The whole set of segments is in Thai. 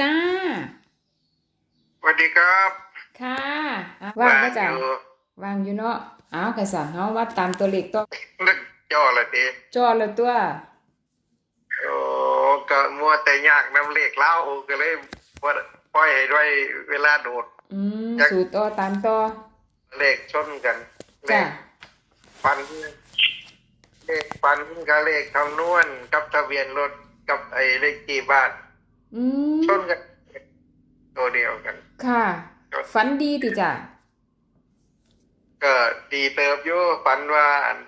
จ้าสวัสดีครับ ค่ะอะว่างก็จ้ะอยู่ว่างอยู่เนาะอ้าวกระสังเฮาวัดตามตัวเลขตัวนึกย่อละดีจอแล้วตัวโอ้ก็มัวแต่ยากน้ำเลขเล่าก็เลยว่าปล่อยให้ด้วยเวลาโดดอืมจักสู่ต่อตามต่อเลขชนกันเลจ้ะขฟันเลขฟันกับเลขคำนวณกับทะเบียนรถกับไอ้เลขที่บ้าน อืมชนกันตัวเดียวกัน ค่ะฝันดีติจ้ะก็ดีเติบอยู่ฝันว่าอัน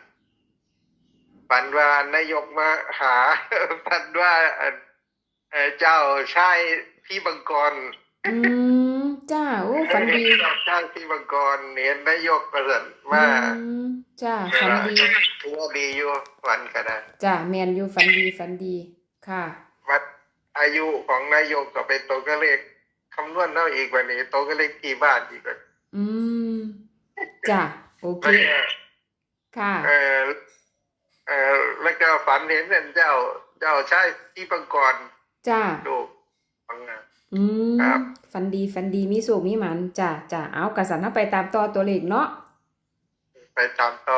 ฝันว่านายกมาหาฝันว่าอันเอ่อเจ้าชายพี่บังกรอืมจ้าโอ้ฝันดีเจ้าชายพี่บังกรเห็นนายกประเสริฐมาอืมจ้าฝันดีถือว่าดีอยู่ฝันก็ได้จ้าแม่นอยู่ฝันดีฝันดีค่ะวัด อายุของนายกก็เป็นตัวก็เลขคำนวณเท่าอีกวันนี้ตัวก็เลขที่บ้านอีกวันอืมจ้าโอเคแล้วก็ค่ะเออเออแล้วก็ฝันเห็นเจ้า เจ้าชายพี่บังกรจ้าดูฟังนะอืมครับฝันดีฝันดีมีสุขมีหมันจ้าจ้าเอากระสันเฮาไปตามต่อตัวเลขเนาะไปตามต่อ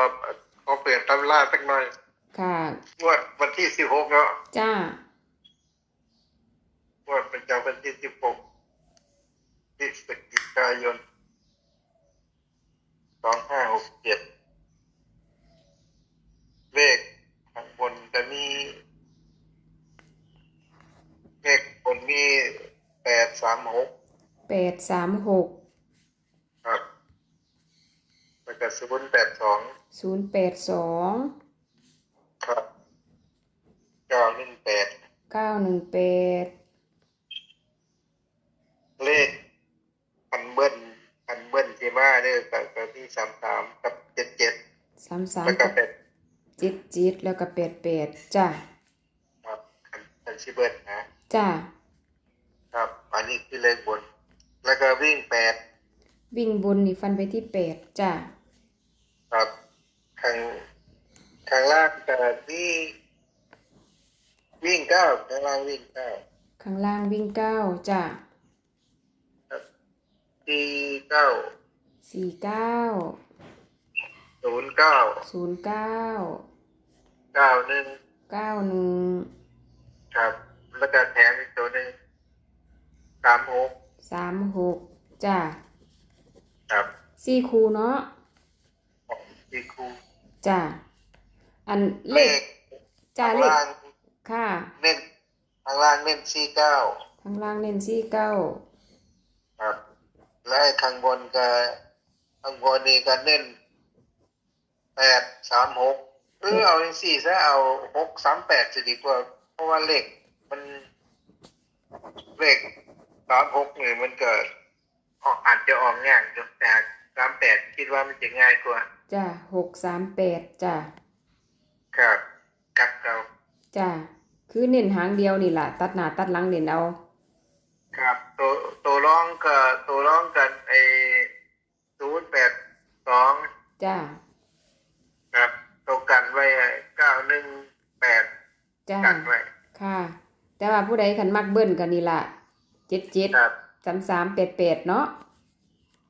ขอเปลี่ยนตำราสักหน่อย ค่ะงวดวันที่สิบหกเนาะจ้าง วดประจำวันที่สิบหกพฤศจิกายนสองห้าหกเจ็ดเลขข้างบนจะมีเลขบนมีแปดสามหกแปดสามหกครับแล้วก็ศูนย์แปดสองศูนย์แปดสองครับเก้าหนึ่งแปดเก้าหนึ่งแปด เลขพันเบิ้ลพันเบิ้ลที่มาเนี่ยกับกับที่สามสามกับเจ็ดเจ็ดสามสามแล้วก็กับเป็นจิตจิตแล้วก็แปดแปดจ้าครับคันชิเบิ้ลนะจ้าครับ อันนี้คือเลขบน แล้วก็วิ่งแปดวิ่งบนนี่ฟันไปที่แปดจ้าครับข้างข้างล่างก็นี่วิ่งเก้าข้างล่างวิ่งเก้าข้างล่างวิ่งเก้าจ้าครับ สี่เก้าสี่เก้าศูนย์เก้าศูนย์เก้าเก้าหนึ่งเก้าหนึ่งครับ แล้วก็แถมอีกตัวหนึ่งสามหกสามหกจ้าครับสี่คูเนาะของที่ครูจ้าอันเลขจ้าข้างเลขล่างค่ะเน้นข้างล่างเน้นสี่เก้าข้างล่างเน้นสี่เก้าครับ และข้างบนก็ข้างบนนี่ก็เน้นแปดสามหกหรือเอาสี่ซะเอาหกสามแปดจะดีกว่า เพราะว่าเลขมันเลขสามหกนี่มันเกิดออกอาจจะออกง่ายจนแต่สามแปดคิดว่ามันจะง่ายกว่า จ้าหกสามแปดจ้าครับกับเราจ้าคือเน้นหางเดียวนี่แหละตัดหน้าตัดหลังเน้นเอาครับ ตัวตัวร้องกับตัวร้องกันไอศูนย์แปดสองจ้าครับตัวกันไว้เก้าหนึ่งแปดจ้ากันไว้ค่ะ แต่ว่าผู้ใดขันมักเบิ้ลกันนี่ล่ะเจ็ดเจ็ดครับสามสามแปดแปดเนาะ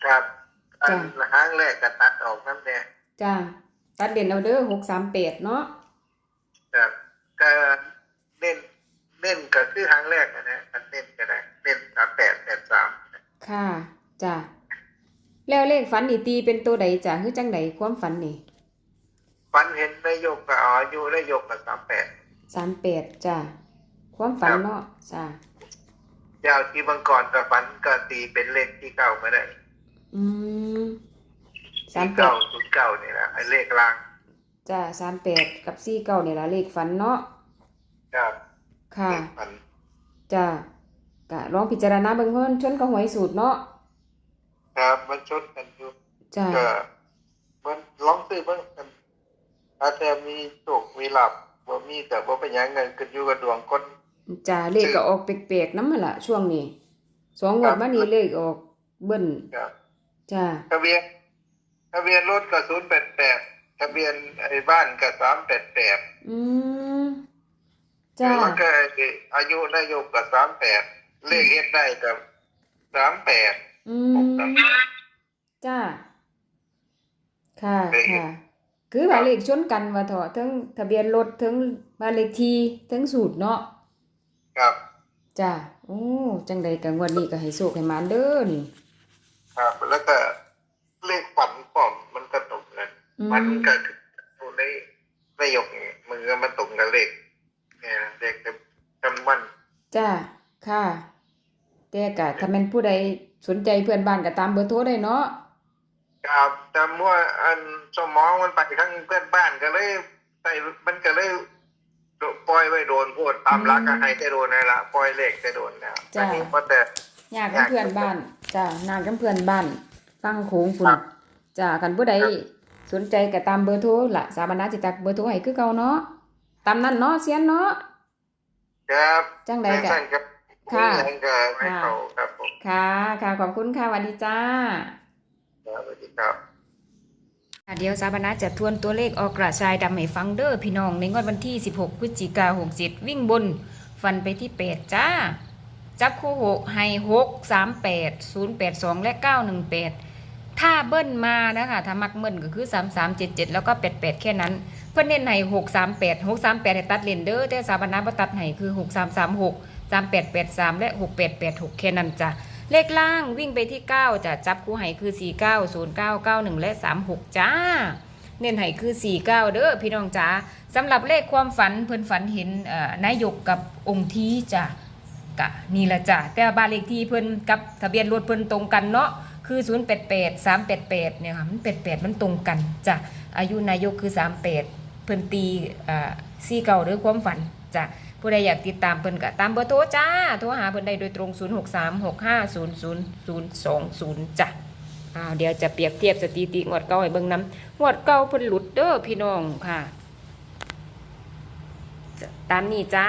ครับอันจ้ะห้างแรกก็ตัดออกนั่นแหละจ้าตัดเด่นเอาเด้อหกสามแปดเนาะครับก็เน้นเน้นก็คือห้างแรกนะนะมันเน้นก็ได้เน้นสามแปดแปดสาม ค่ะจ้าแล้วเล ขฝันนี่ตีเป็นตัวใดจ้าคือจังใดความฝันนี่ฝันเห็นนายกก็เอาอายุนายกก็สามแปดสามแปดจ้าความฝันครับเนาะจ้ายาวที่บางกรก็ฝันก็ตีเป็นเลขที่เก้าก็ได้ อืมสามที่แปเก้าดศูนย์เก้านี่แหละไอ้เลขล่างจ้าสามแปดกับสี่เก้านี่ล่ะเลขฝันเนาะครับค่ะเลขฝันจ้ากะลองพิจารณาเบิ่งเพิ่นชนกับหวยสูตรเนาะ ครับ มันชนกันอยู่จ้าก็มันร้องซื้อเบิ่งกันอาจจะมีโชคมีหลับบ่มีแต่บ่เป็นหยังเงินขึ้นอยู่กับดวงคน จ้าเลขก็ออกแปลกๆนำหั่นล่ะช่วงนี้สองงวดมานี้เลขออกเบิ้ลครับ จ้าทะเบียนทะเบียนรถก็088ทะเบียนไอ้บ้านก็388อืมจ้าแล้วก็ไอ้อายุนายกก็38เลขเฮ็ดได้กับสามแปด อืหมกสามแปดจ้า ค่ะเลขค่ะ คือว่าเลขชนกันว่าเถอะทั้งทะเบียนรถทั้งบ้านเลขที่ทั้งสูตรเนาะครับจ้าโอ้จังใดกังวันนี้ก็ให้โชคให้หมานเด้อนี่ครับ แล้วก็เลขฝันปลอมมันก็ตรงกันอืมมันก็อยู่ในในยกมือมันตรงกับเลขเนี่ยเลขจำวันจ้าค่ะแต่ก็ถ้าแม่นผู้ใด สนใจเพื่อนบ้านก็ตามเบอร์โทรได้เนาะครับจำว่าอันสมองมันไปทั้งเพื่อนบ้านก็เลยใส่มันก็เลยปล่อยไว้โดนพูดตามรักก็ให้จะโดนนั่นละปล่อยเลขจะโดนแล้วจ้ะอันนี้ก็แต่ยากกับเพื่อนบ้านจ้านางกับเพื่อนบ้านฟังโขงพุ่นครับจ้ากันผู้ใดครับสนใจก็ตามเบอร์โทรล่ะสาบานาจิตักเบอร์โทรให้คือเก่าเนาะตามนั้นเนาะเสียนเนาะครับจังใดกะท่าน ครับค่ะท่านก็ให้เขาครับผมค่ะ ค่ะ ขอบคุณค่ะสวัสดีจ้าครับสวัสดีครับค่ะเดี๋ยวสาบานาจะทวนตัวเลขออกกระชายดำให้ฟังเด้อพี่น้อง ในงวดวันที่ 16 พฤศจิกา67 วิ่งบน ฟันไปที่ 8 จ้า จับคู่หกให้6 3 8 0 8 2และ918ถ้าเบิ้ลมานะคะถ้ามักเบิ้ลก็คือ3 3 7 7แล้วก็8 8แค่นั้น เพื่อนเน้นให้6 3 8 6 3 8ให้ตัดเลนเด้อแต่สาบานาบ่ตัดให้คือ6 3 3 6 3 8 8 3และ6 8 8 6แค่นั้นจ้ะเลขล่างวิ่งไปที่9จะจับคู่ให้คือ49 09 91และ36จ้า เน้นให้คือ49เด้อพี่น้องจ้าสำหรับเลขความฝันเพิ่นฝันเห็นนายกกับองค์ทีจ้ะกะนี่ละจ้ะแต่บ้านเลขที่เพิ่นกับทะเบียนรถเพิ่นตรงกันเนาะคือ088 388เนี่ยค่ะมัน88มันตรงกันจ้ะอายุนายกคือ 38 เพิ่นตีเอ่อซี่เก่าหรือความฝันจ้ะ ผู้ใดอยากติดตามเพิ่นก็ตามเบอร์โทรจ้า โทรหาเพิ่นได้โดยตรง 0636500020จ้ะอ้าวเดี๋ยวจะเปรียบเทียบสถิติงวดเก่าให้เบิ่งนํงวดเก่าเพิ่นหลุดเด้อพี่น้องค่ะจะตามนี้จ้า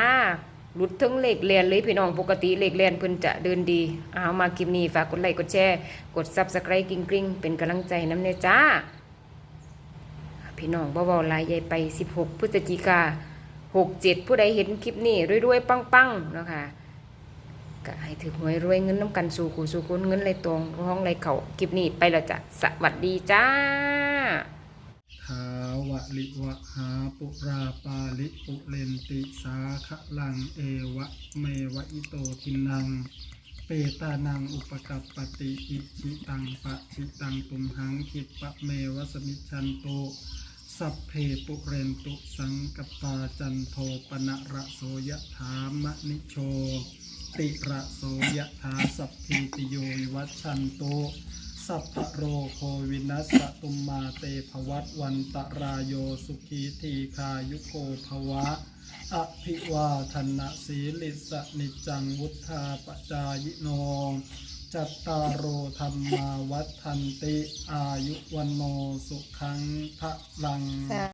หลุดทั้งเลขเรียนเลยพี่น้องปกติเลขเรียนเพิ่นจะเดินดีเอามาคลิปนี้ฝากกดไลค์กดแชร์ กด Subscribe กริ๊งๆเป็นกำลังใจน้ำเนจ้า พี่น้องเบาๆลายใหญ่ไป 16 พฤศจิกา หกเจ็ดผู้ใดเห็นคลิปนี้รวยๆปังๆเนาะคะก็ให้ถือหวยรวยเงินน้ำกันสู่ขู่สู่คนเงินไหลตรงห้องไหลเข่าคลิปนี้ไปแล้วจ้ะสวัสดีจ้าทาวะลิวะหาปุราปาลิปุเรนติสาขะลังเอวะเมวะอิโตทินัง เปตานังอุปกัปปติอิชิตังปะชิตังตุมหังคิปะเมวะสมิชชันโต สัพเพปุเรนตุสังกปาจันโทปนะระโสยถามะนิโช ติระโสยถาสัพพิติโยวัชชันโตสัพพโรโควินัสตุมมาเตภวัตวันตรายโยสุขีทีคายุโกภวะ อภิวาทนะสีลิสนิจังวุธาปจายโน จัตตารโอธรรมาวัฏันติ อายุวันโนสุขังพระลัง